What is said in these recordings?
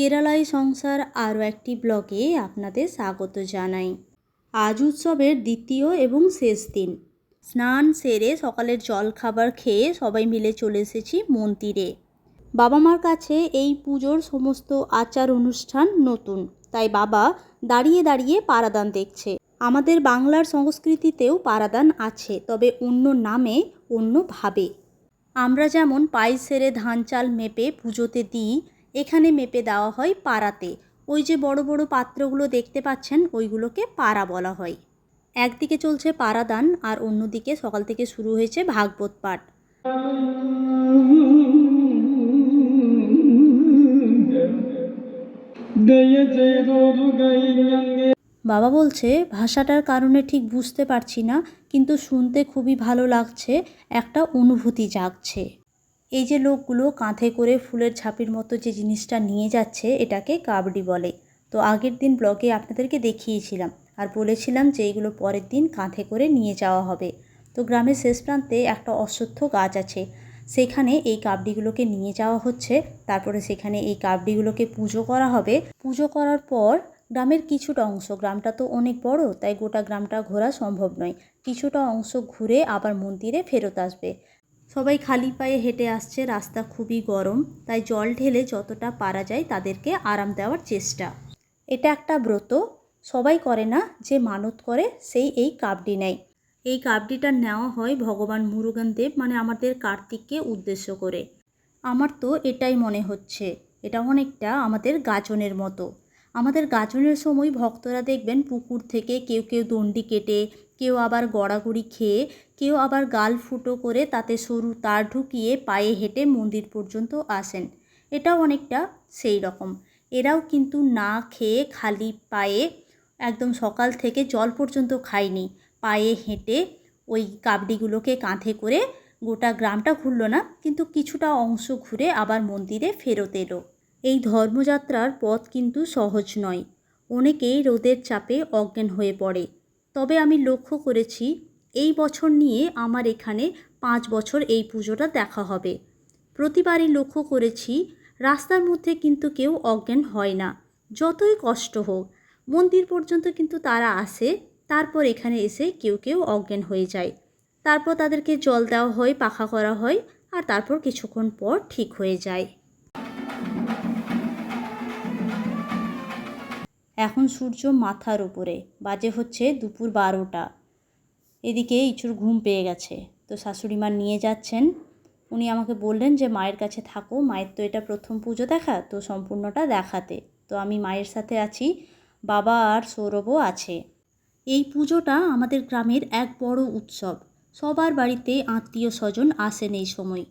কেরালাই সংসার আরও একটি ব্লগে আপনাদের স্বাগত জানাই। আজ উৎসবের দ্বিতীয় এবং শেষ দিন। স্নান সেরে সকালের জল খাবার খেয়ে সবাই মিলে চলে এসেছি মন্দিরে। বাবা মার কাছে এই পুজোর সমস্ত আচার অনুষ্ঠান নতুন। তাই বাবা দাঁড়িয়ে দাঁড়িয়ে পারাদান দেখছে। আমাদের বাংলার সংস্কৃতিতেও পারাদান আছে, তবে অন্য নামে, অন্যভাবে। আমরা যেমন পাই সেরে ধান চাল মেপে পুজোতে দিই এখানে মেপে দেওয়া হয় পাড়াতে। ওই যে বড় বড় পাত্রগুলো দেখতে পাচ্ছেন, ওইগুলোকে পাড়া বলা হয়। একদিকে চলছে পাড়াদান আর অন্যদিকে সকাল থেকে শুরু হয়েছে ভাগবত পাঠ। বাবা বলছে, ভাষাটার কারণে ঠিক বুঝতে পারছি না, কিন্তু শুনতে খুবই ভালো লাগছে, একটা অনুভূতি জাগছে। এই যে লোকগুলো কাঁধে করে ফুলের ঝাঁপির মতো যে জিনিসটা নিয়ে যাচ্ছে, এটাকে কাবডি বলে। তো আগের দিন ব্লগে আপনাদেরকে দেখিয়েছিলাম আর বলেছিলাম যে এইগুলো পরের দিন কাঁধে করে নিয়ে যাওয়া হবে। তো গ্রামের শেষ প্রান্তে একটা অশ্বত্থ গাছ আছে। সেখানে এই কাবডিগুলোকে নিয়ে যাওয়া হচ্ছে। তারপরে সেখানে এই কাবডিগুলোকে পুজো করা হবে। পুজো করার পর গ্রামের কিছুটা অংশ, গ্রামটা তো অনেক বড়, তাই গোটা গ্রামটা ঘোরা সম্ভব নয়। কিছুটা অংশ ঘুরে আবার মন্দিরে ফেরত আসবে। সবাই খালি পায়ে হেঁটে আসছে, রাস্তা খুবই গরম, তাই জল ঢেলে যতটা পারা যায় তাদেরকে আরাম দেওয়ার চেষ্টা। এটা একটা ব্রত, সবাই করে না যে মানত করে, সেই এই কাবডি নেয়। এই কাবডিটা নেওয়া হয় ভগবান মুরুগান দেব মানে আমাদের কার্তিককে উদ্দেশ্য করে। আমার তো এটাই মনে হচ্ছে, এটা অনেকটা আমাদের গাজনের মতো। আমাদের গাজনের সময় ভক্তরা দেখবেন পুকুর থেকে কেউ কেউ দণ্ডি কেটে, কেউ আবার গড়াগড়ি খেয়ে কেউ আবার গাল ফুটো করে তাতে সরু তার ঢুকিয়ে পায়ে হেঁটে মন্দির পর্যন্ত আসেন। এটাও অনেকটা সেই রকম। এরাও কিন্তু না খেয়ে খালি পায়ে একদম সকাল থেকে জল পর্যন্ত খায়নি। পায়ে হেঁটে ওই কাবডিগুলোকে কাঁধে করে গোটা গ্রামটা ঘুরলো না, কিন্তু কিছুটা অংশ ঘুরে আবার মন্দিরে ফেরত এলো। এই ধর্মযাত্রার পথ কিন্তু সহজ নয়। অনেকেই রোদের চাপে অজ্ঞান হয়ে পড়ে। তবে আমি লক্ষ্য করেছি এই বছর নিয়ে আমার এখানে পাঁচ বছর এই পুজোটা দেখা হবে। প্রতিবারই লক্ষ্য করেছি, রাস্তার মধ্যে কিন্তু কেউ অজ্ঞান হয় না। যতই কষ্ট হোক, মন্দির পর্যন্ত কিন্তু তারা আসে, তারপর এখানে এসে কেউ কেউ অজ্ঞান হয়ে যায়। তারপর তাদেরকে জল দেওয়া হয়, পাখা করা হয়, আর তারপর কিছুক্ষণ পর ঠিক হয়ে যায়। এখন সূর্য মাথার উপরে, বাজে হচ্ছে দুপুর বারোটা। এদিকে ইচুর ঘুম পেয়ে গেছে। তো শাশুড়ি মা নিয়ে যাচ্ছেন। উনি আমাকে বললেন যে, মায়ের কাছে থাকো। মায়ের তো এটা প্রথম পুজো দেখা, তো সম্পূর্ণটা দেখাতে। তো আমি মায়ের সাথে আছি। বাবা আর সৌরভও আছে। এই পুজোটা আমাদের গ্রামের এক বড় উৎসব। সবার বাড়িতে আত্মীয় স্বজন আসেন এই সময়।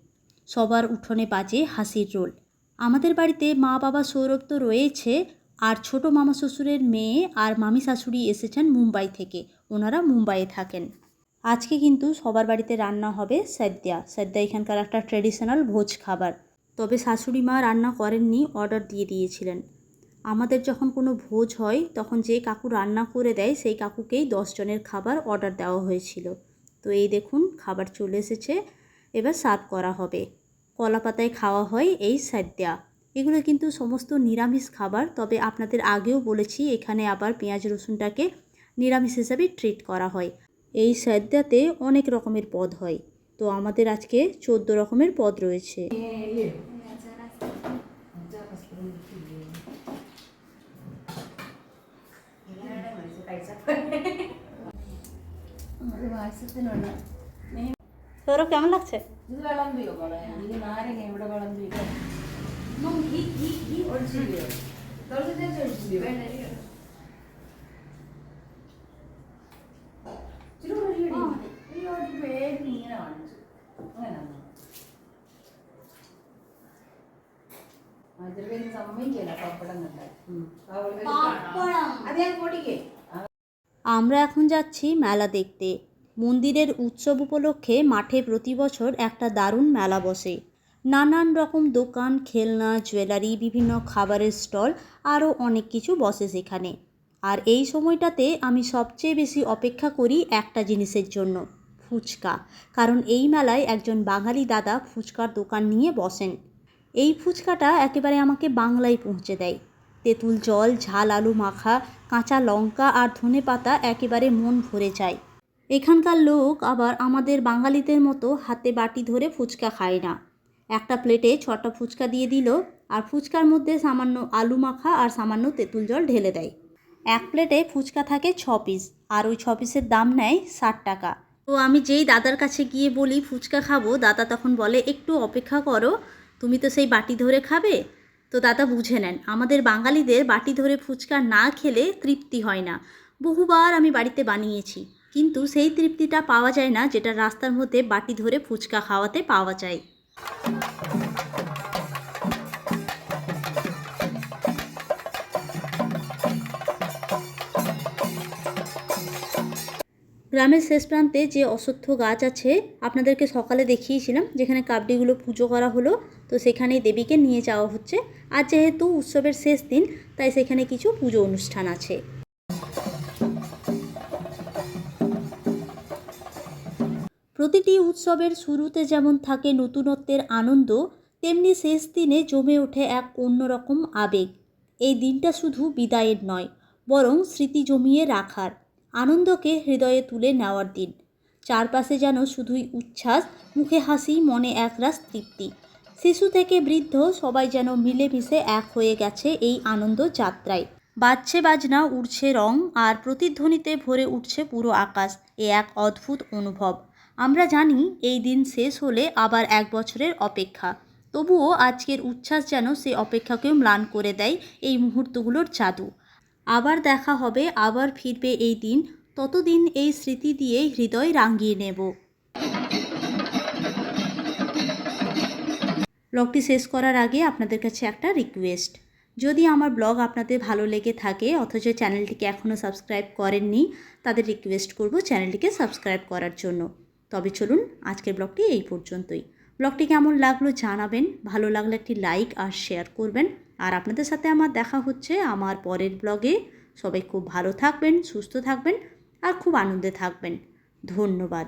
সবার উঠোনে বাজে হাসির রোল। আমাদের বাড়িতে মা বাবা সৌরভ তো রয়েছে, আর ছোট মামা শ্বশুরের মেয়ে আর মামি শাশুড়ি এসেছেন মুম্বাই থেকে। ওনারা মুম্বাইয়ে থাকেন। আজকে কিন্তু সবার বাড়িতে রান্না হবে সদ্যা সদ্যা এখানকার একটা ট্রেডিশনাল ভোজ খাবার। তবে শাশুড়ি মা রান্না করেননি অর্ডার দিয়ে দিয়েছিলেন। আমাদের যখন কোনো ভোজ হয়, তখন যে কাকু রান্না করে দেয়, সেই কাকুকেই দশ জনের খাবার অর্ডার দেওয়া হয়েছিল। তো এই দেখুন, খাবার চলে এসেছে। এবার সার্ভ করা হবে। কলা পাতায় খাওয়া হয় এই সাদ্যা এগুলো কিন্তু সমস্ত নিরামিষ খাবার, তবে আপনাদের আগেও বলেছি, এখানে আবার পেঁয়াজ রসুনটাকে নিরামিষ হিসাবে ট্রিট করা হয়। এই সাদ্যাতে অনেক রকমের পদ হয় তো আমাদের আজকে চোদ্দো রকমের পদ রয়েছে সৌরভ কেমন লাগছে ഇത് വിളമ്പിയോ മോളെ ഇത് നാരങ്ങ ഇവിടെ അതിൽ പേര് സമ്മതിക്കല്ല പപ്പടം കണ്ടാൽ അത് ഞാൻ പൊടിക്കേ আমরা এখন যাচ্ছি মেলা দেখতে মন্দিরের উৎসব উপলক্ষে মাঠে প্রতি বছর একটা দারুণ মেলা বসে নানান রকম দোকান খেলনা জুয়েলারি বিভিন্ন খাবারের স্টল আরও অনেক কিছু বসে সেখানে আর এই সময়টাতে আমি সবচেয়ে বেশি অপেক্ষা করি একটা জিনিসের জন্য ফুচকা কারণ এই মেলায় একজন বাঙালি দাদা ফুচকার দোকান নিয়ে বসেন এই ফুচকাটা একেবারে আমাকে বাংলায় পৌঁছে দেয়। তেঁতুল জল, ঝাল, আলু মাখা, কাঁচা লঙ্কা আর ধনে পাতা একেবারে মন ভরে যায়। এখানকার লোক আবার আমাদের বাঙালিদের মতো হাতে বাটি ধরে ফুচকা খায় না। একটা প্লেটে ছটা ফুচকা দিয়ে দিল আর ফুচকার মধ্যে সামান্য আলু মাখা আর সামান্য তেঁতুল জল ঢেলে দেয়। এক প্লেটে ফুচকা থাকে ছ পিস আর ওই ছ পিসের দাম নেয় ষাট টাকা। তো আমি যেই দাদার কাছে গিয়ে বলি, ফুচকা খাব? দাদা তখন বলে, একটু অপেক্ষা করো। তুমি তো সেই বাটি ধরে খাবে? তো দাদা বুঝে নেন, আমাদের বাঙালিদের বাটি ধরে ফুচকা না খেলে তৃপ্তি হয় না। বহুবার আমি বাড়িতে বানিয়েছি, কিন্তু সেই তৃপ্তিটা পাওয়া যায় না যেটা রাস্তার মধ্যে বাটি ধরে ফুচকা খাওয়াতে পাওয়া যায়। গ্রামের শেষ প্রান্তে যে অশ্বত্থ গাছ আছে, আপনাদেরকে সকালে দেখিয়েছিলাম, যেখানে কাবডিগুলো পুজো করা হলো। তো সেখানেই দেবীকে নিয়ে যাওয়া হচ্ছে। আর যেহেতু উৎসবের শেষ দিন, তাই সেখানে কিছু পুজো অনুষ্ঠান আছে। প্রতিটি উৎসবের শুরুতে যেমন থাকে নতুনত্বের আনন্দ, তেমনি শেষ দিনে জমে ওঠে এক অন্যরকম আবেগ। এই দিনটা শুধু বিদায়ের নয়, বরং স্মৃতি জমিয়ে রাখার। আনন্দকে হৃদয়ে তুলে নেওয়ার দিন। চারপাশে যেন শুধুই উচ্ছ্বাস, মুখে হাসি, মনে একরাশ তৃপ্তি। শিশু থেকে বৃদ্ধ সবাই যেন মিলেমিশে এক হয়ে গেছে এই আনন্দ যাত্রায়। বাজছে বাজনা, উড়ছে রং, আর প্রতিধ্বনিতে ভরে উঠছে পুরো আকাশ। এ এক অদ্ভুত অনুভব। আমরা জানি এই দিন শেষ হলে আবার এক বছরের অপেক্ষা। তবুও আজকের উচ্ছ্বাস যেন সে অপেক্ষাকেও ম্লান করে দেয় এই মুহূর্তগুলোর জাদু। আবার দেখা হবে, আবার ফিরবে এই দিন। ততদিন এই স্মৃতি দিয়ে হৃদয় রাঙিয়ে নেব। ব্লগটি শেষ করার আগে আপনাদের কাছে একটা রিকোয়েস্ট যদি আমার ব্লগ আপনাদের ভালো লেগে থাকে, অথচ চ্যানেলটিকে এখনও সাবস্ক্রাইব করেননি, তাদের রিকোয়েস্ট করব চ্যানেলটিকে সাবস্ক্রাইব করার জন্য। তবে চলুন, আজকের ব্লগটি এই পর্যন্তই। ব্লগটি কেমন লাগল জানাবেন, ভালো লাগলে একটি লাইক আর শেয়ার করবেন। আর আপনাদের সাথে আমার দেখা হচ্ছে আমার পরের ব্লগে। সবাই খুব ভালো থাকবেন, সুস্থ থাকবেন আর খুব আনন্দে থাকবেন। ধন্যবাদ।